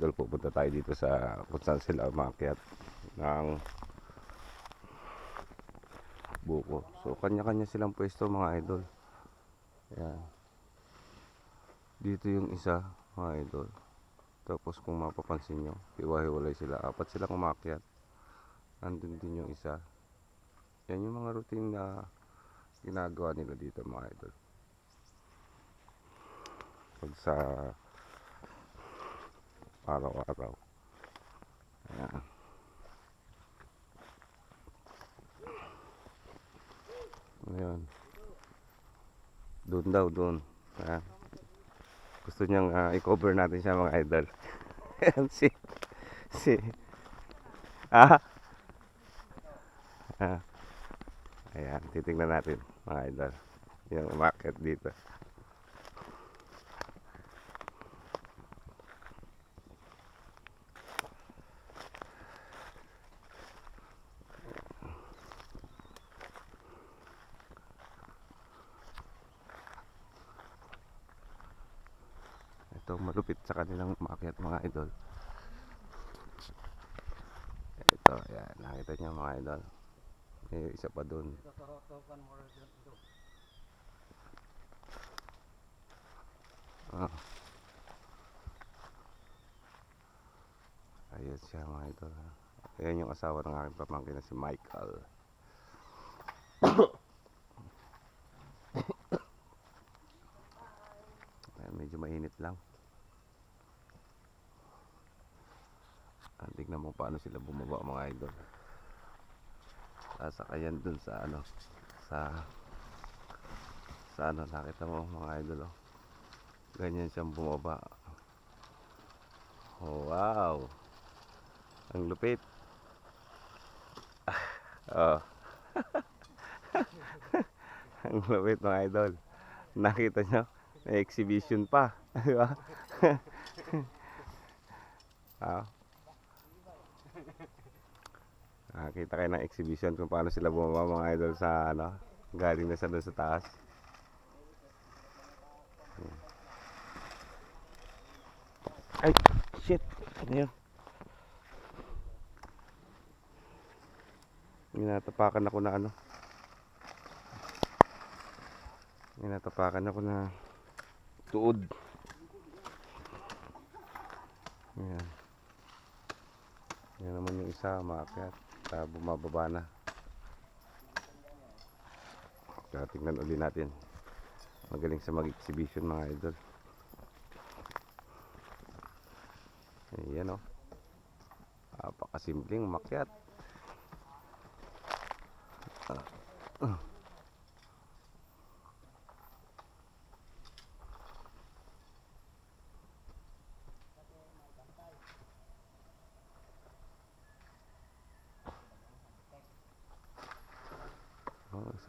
idol pupunta tayo dito sa kung saan sila umakyat ng buko. So kanya-kanya silang pwesto mga idol. Yan dito yung isa mga idol. Tapos kung mapapansin nyo hiwa-hiwalay sila. Apat silang umakyat. Nandun din yung isa. Yan yung mga routine na ginagawa nila dito mga idol. Pag sa araw-araw. Ayan. Ayan. Doon daw doon. Ayan. Gusto niyang ah, i-cover natin siya mga idol. Ayan si si ah. Ah. Ayan titingnan natin mga idol yung umakyat dito ito malupit sa kanilang umakyat mga idol ito ayan nakita niyo mga idol may isa pa doon Ah. Ayun siya mga idol. Ayan yung asawa ng aking pamangkin na si Michael. Medyo mainit lang. Tignan mo paano sila bumaba mga idol. Sasakayan dun sa ano, sa sa ano, nakita mo mga idol oh. Ganyan siyang bumaba. Oh, wow. Ang lupit. Oh. Ang lupit mga idol. Nakita nyo? May exhibition pa. Di ba? ah. Nakita kayo ng exhibition kung paano sila bumaba mga idol sa ano, galing na sa doon sa taas. Ay, shit. Ano yun? Minatapakan ako na ano. Minatapakan ako na tuod. Ayan. Yan naman yung isa, maakyat. Uh, bumababa na. Tingnan uli natin. Magaling sa mag-exhibition mga idol. Ayan o. Napakasimpleng umakyat.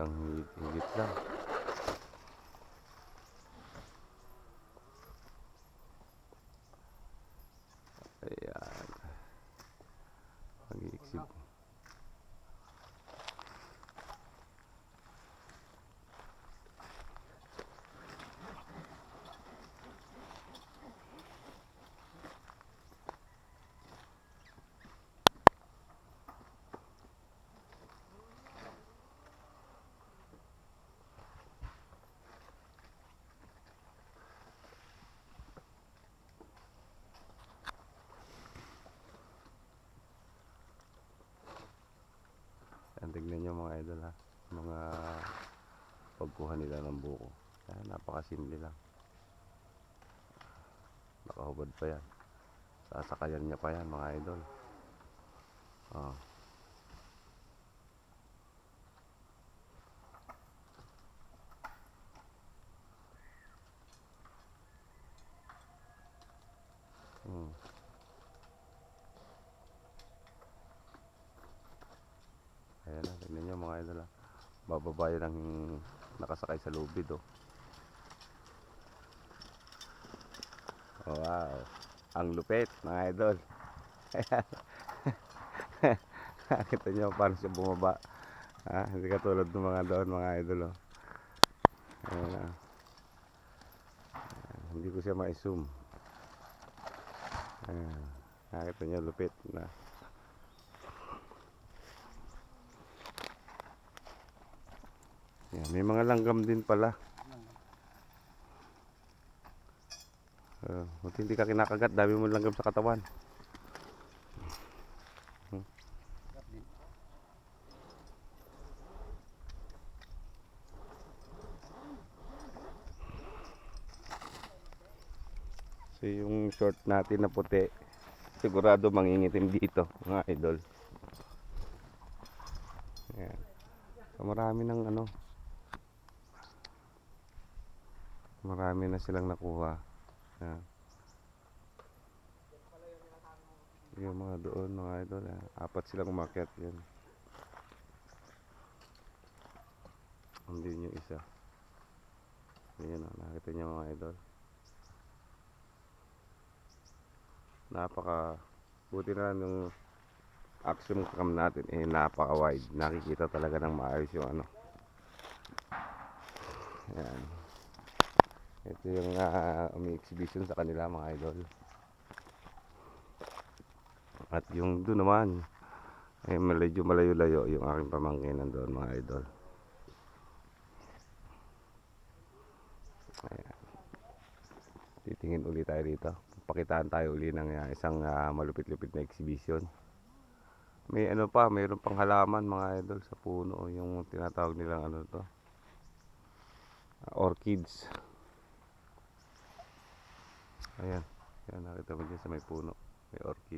Isang higit, lang. Ayan. Mag-i-exhib. Yan, tignan nyo mga idol ha. Mga pagkuha nila ng buko. Yan, napakasimple lang. Nakahubad pa yan. Sasakayan niya pa yan mga idol. Oh. Hmm. Tignan nyo mga idol ha. Bababa yun ang nakasakay sa lubid oh. Oh, wow. Ang lupit mga idol. Kita nyo paano siya bumaba. Ha? Hindi katulad ng mga doon mga idol oh. Ayan. Ayan, Hindi ko siya ma-zoom. Ayan. Nakita niyo, lupit na. Yan, may mga langgam din pala. Uh, buti hindi ka kinakagat, dami mo langgam sa katawan. So yung short natin na puti, sigurado mangingitim dito, mga idol. Ayan. So marami ng ano, marami na silang nakuha. Ayan. Yung mga doon, mga idol, ah, apat silang umakyat yun. Hindi yung isa. Ayan, oh, nakita niyo mga idol. napaka buti na lang yung action cam natin eh napaka wide nakikita talaga ng maayos yung ano yan ito yung uh, umi exhibition sa kanila mga idol. At yung doon naman eh medyo malayo-layo yung aking pamangkin nandun mga idol. Ayan. Titingin ulit tayo dito. Pakitaan tayo uli ng uh, isang uh, malupit-lupit na exhibition. May ano pa mayroon pang halaman mga idol sa puno. Yung tinatawag nilang ano to? Uh, orchids ayan. Yan nakita mo dyan sa may puno. May orchids